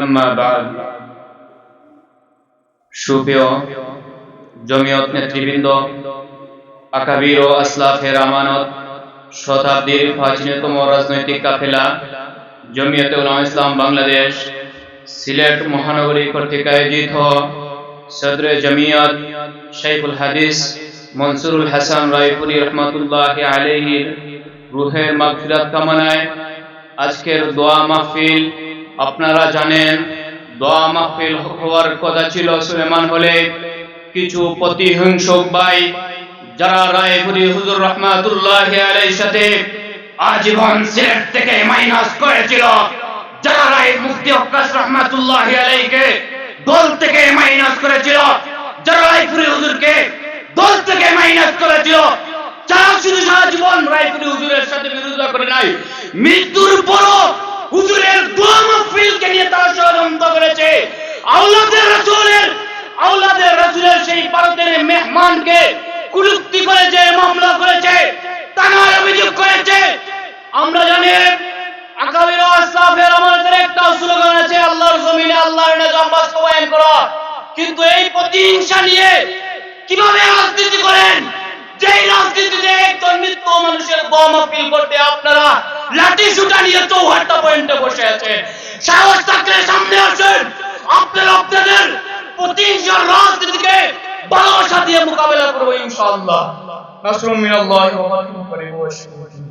আম্মা বাদ। সুপ্রিয় জমিয়ত নেতৃবৃন্দ, আকাবির ও আসলাফের আমানত শতাব্দীর প্রাচীনতম রাজনৈতিক কাফেলা, জমিয়তে উলামা ইসলাম বাংলাদেশ, সিলেট মহানগরী কর্তৃক আয়োজিত সদরে জমিয়ত শাইখুল হাদিস মনসুরুল হাসান রায়পুরি রহমতুল্লাহ আলহির রুহের মাগফিরাত কামনায় আজকের দোয়া মাহফিল আপনারা জানেন, দোয়া মাহফিল হওয়ার কথা ছিল সুলেমান হলে কিছু প্রতিহিংসক ভাই, যারা রায়পুরি হুজুর রহমাতুল্লাহ আলাইহির সাথে আজীবন সিলেট থেকে মাইনাস করেছিল, যারা রায় মুফতি আক্কাস রহমাতুল্লাহ আলাইকে দল থেকে মাইনাস করেছিল, যারা রায়পুরি হুজুরকে দল থেকে মাইনাস করেছিল, যারা শুধু সারা জীবন রায়পুরি হুজুরের সাথে বিরোধিতা করে নাই, মৃত্যুর পরও হুজুরের দোয়া মাহফিলকে নিয়ে তারা ষড়যন্ত্র করেছে। আওলাদের রাসূলের আওলাদের রাসূলের সেই ভারতের মেহমানকে কুলুক্তি করেছে, মামলা করেছে তানার অভিযোগ করেছে। আমরা জানি আকাবির আসলাফের আমাদের একটা স্লোগান আছে, আল্লাহর জমিনে আল্লাহর নিজাম বাস্তবায়ন করা। কিন্তু এই প্রতিহিংসা নিয়ে কীভাবে রাজনীতি করেন? যেই রাজনীতিতে একজন মৃত্যু মানুষের দম আপিল করতে আপনারা লাঠি সুটা নিয়ে চৌহাট্টা পয়েন্টে বসে আছে। সাহস থাকলে সামনে আসেন। আপনারা আপনাদের প্রতিহিংসার রাজনীতিকে ভালোবাসা দিয়ে মোকাবেলা করব ইনশাআল্লাহ। নাসরুম মিনাল্লাহি ওয়া শাকুর